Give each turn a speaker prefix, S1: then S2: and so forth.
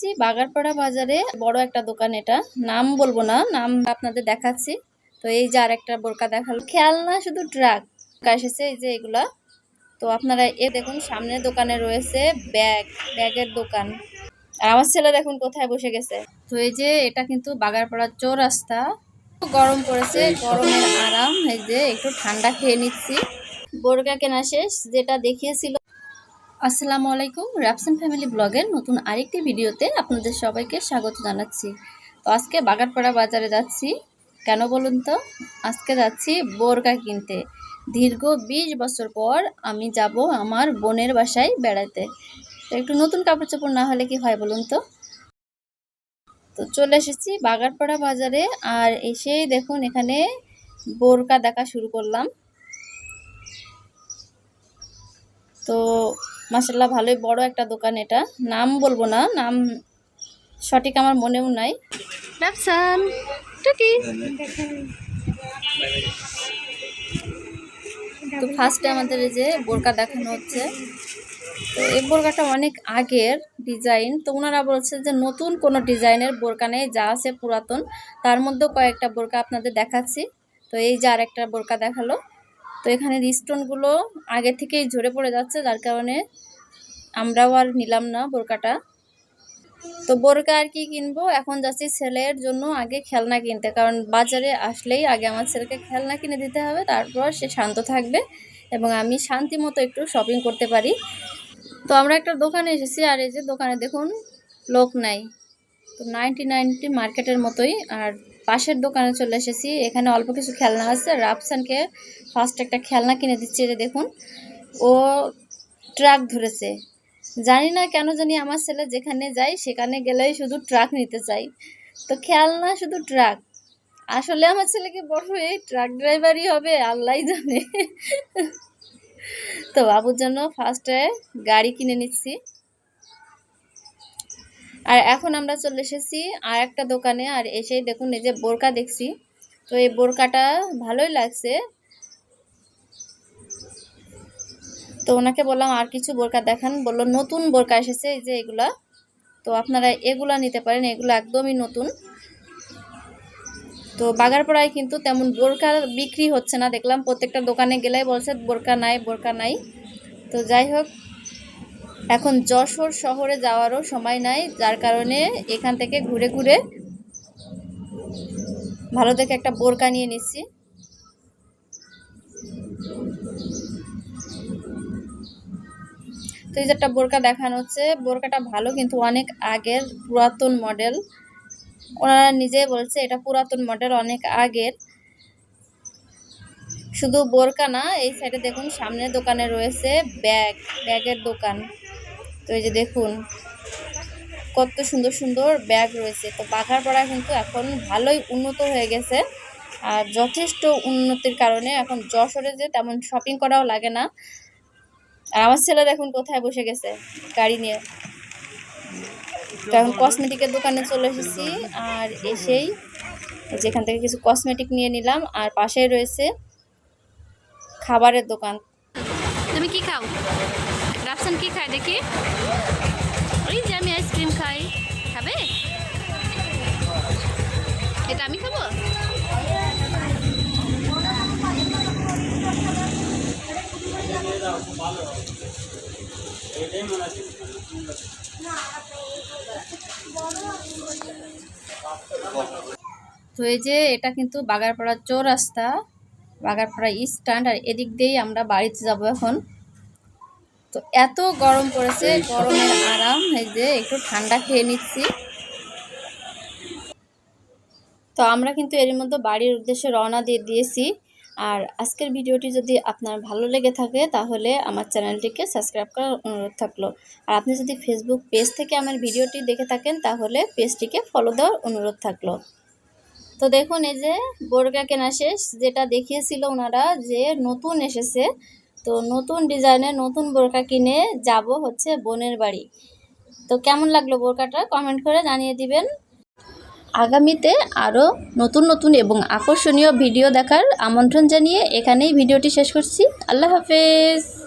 S1: এসেছি বাগারপাড়া বাজারে বড় একটা দোকান এটা। নাম বলব না, নাম আপনাদের দেখাচ্ছি। তো এই যে আর একটা বোরকা দেখাল। খেয়াল না, শুধু ট্রাক। এসেছে এই যে এগুলা। তো আপনারা এ দেখুন সামনের দোকানে রয়েছে ব্যাগ, ব্যাগের দোকান। আর আমার ছেলে দেখুন কোথায় বসে গেছে। তো এই যে এটা কিন্তু বাগারপাড়ার চৌরাস্তা। গরম পড়েছে, গরমের আরাম। এই যে একটু ঠান্ডা খেয়ে নিচ্ছি। বোরকা কেনা শেষ, যেটা দেখিয়েছিল আসসালামু আলাইকুম, রাফসান ফ্যামিলি ব্লগের নতুন আরেকটি ভিডিওতে আপনাদের সবাইকে স্বাগত জানাচ্ছি। তো আজকে বাগারপাড়া বাজারে যাচ্ছি। কেন বলুন তো? আজকে যাচ্ছি বোরকা কিনতে। দীর্ঘ বিশ বছর পর আমি যাব আমার বোনের বাসায় বেড়াতে। তো একটু নতুন কাপড় চোপড় না হলে কি হয় বলুন তো? তো চলে এসেছি বাগারপাড়া বাজারে আর এসেই দেখুন এখানে বোরকা দেখা শুরু করলাম। তো মাসাল্লাহ ভালোই বড় একটা দোকান এটা। নাম বলব না নাম সঠিক আমার মনেও নাই। রাফসান টুকি তো ফার্স্টে আমাদের এই যে বোরকা দেখানো হচ্ছে। তো এই বোরকাটা অনেক আগের ডিজাইন তো ওনারা বলছে যে নতুন কোনো ডিজাইনের বোরকা নেই যা আছে পুরাতন। তার মধ্যেও কয়েকটা বোরকা আপনাদের দেখাচ্ছি। তো এই যে আরেকটা বোরকা দেখাল। তো এখানে স্টোনগুলো আগে থেকেই ঝরে পড়ে যাচ্ছে, যার কারণে আমরাও আর নিলাম না বোরকাটা। তো বোরকা আর কি কিনবো? এখন যাচ্ছি ছেলের জন্য আগে খেলনা কিনতে, কারণ বাজারে আসলেই আগে আমার ছেলেকে খেলনা কিনে দিতে হবে, তারপর সে শান্ত থাকবে এবং আমি শান্তি মতো একটু শপিং করতে পারি। তো আমরা একটা দোকানে এসেছি, আর এই যে দোকানে দেখুন, লোক নাই। তো নাইনটি নাইনটি মার্কেটের মতোই, আর পাশের দোকানে চলে এসেছি। এখানে অল্প কিছু খেলনা আছে। রাফসানকে ফার্স্ট একটা খেলনা কিনে দিচ্ছি এটা দেখুন। ও ট্রাক ধরেছে। জানি না কেন জানি আমার ছেলে যেখানে যায়, সেখানে গেলেই শুধু ট্রাক নিতে চাই। তো খেলনা শুধু ট্রাক আসলে আমার ছেলেকে বড় হয়ে ট্রাক ড্রাইভারই হবে, আল্লাহ জানে। তো বাবুর জন্য ফার্স্টে গাড়ি কিনে নিচ্ছি। আর এখন আমরা চলে এসেছি আর একটা দোকানে, আর এসেই দেখুন এই যে বোরকা দেখছি। তো এই বোরকাটা ভালোই লাগছে। তো ওনাকে বললাম, আর কিছু বোরকা দেখান। বলল, নতুন বোরকা এসেছে, এই যে এগুলা। তো আপনারা এগুলা নিতে পারেন, এগুলো একদমই নতুন। তো বাগারপাড়ায় কিন্তু তেমন বোরকা বিক্রি হচ্ছে না। দেখলাম প্রত্যেকটা দোকানে গেলেই বলছে, বোরকা নাই বোরকা নাই। তো যাই হোক এখন যশোর শহরে যাওয়ারও সময় নাই, যার কারণে এখান থেকে ঘুরে ঘুরে ভালো দেখে একটা বোরকা নিয়ে নিচ্ছি। তো এই যে একটা বোরকা দেখানো হচ্ছে, বোরকাটা ভালো কিন্তু অনেক আগের পুরাতন মডেল। ওনারা নিজেই বলছে এটা পুরাতন মডেল, অনেক আগের। শুধু বোরকা না, এই সাইডে দেখুন সামনের দোকানে রয়েছে ব্যাগ, ব্যাগের দোকান। তো এই যে দেখুন, কত সুন্দর সুন্দর ব্যাগ রয়েছে। তো বাঘারপাড়া কিন্তু এখন ভালোই উন্নত হয়ে গেছে। আর যথেষ্ট উন্নতির কারণে এখন যশোরে যে তেমন শপিং করাও লাগে না। আর আমার ছেলে দেখুন কোথায় বসে গেছে গাড়ি নিয়ে। তো এখন কসমেটিকের দোকানে চলে এসেছি। আর এসেই যেখান থেকে কিছু কসমেটিক নিয়ে নিলাম। আর পাশেই রয়েছে খাবারের দোকান।
S2: তুমি কি খাও? রাফসান কি খায় দেখি? ওই যে আমি আইসক্রিম খাই। খাবে? এটা আমি খাব?
S1: তো এই যে এটা কিন্তু বাগারপাড়া চৌরাস্তা বাগারপাড়া স্ট্যান্ড, আর এদিক দিয়েই আমরা বাড়িতে যাব এখন। তো এত গরম পড়েছে গরমের আরাম এই যে একটু ঠান্ডা খেয়ে নিচ্ছি। তো আমরা কিন্তু এর মধ্যে বাড়ির উদ্দেশ্যে রওনা দিয়ে দিয়েছি। আর আজকের ভিডিওটি যদি আপনার ভালো লেগে থাকে তাহলে আমার চ্যানেলটিকে সাবস্ক্রাইব করার অনুরোধ থাকল। আর আপনি যদি ফেসবুক পেজ থেকে আমার ভিডিওটি দেখে থাকেন তাহলে পেজটিকে ফলো দেওয়ার অনুরোধ থাকল। তো দেখুন এই যে বোরকা কেনা শেষ যেটা দেখিয়েছিল ওনারা যে নতুন এসেছে তো নতুন ডিজাইনের নতুন বোরকা কিনে যাব হচ্ছে বোনের বাড়ি। তো কেমন লাগল বোরকাটা? কমেন্ট করে জানিয়ে দিবেন। আগামীতে আরও নতুন নতুন এবং আকর্ষণীয় ভিডিও দেখার আমন্ত্রণ জানিয়ে এখানেই ভিডিওটি শেষ করছি। আল্লাহ হাফেজ!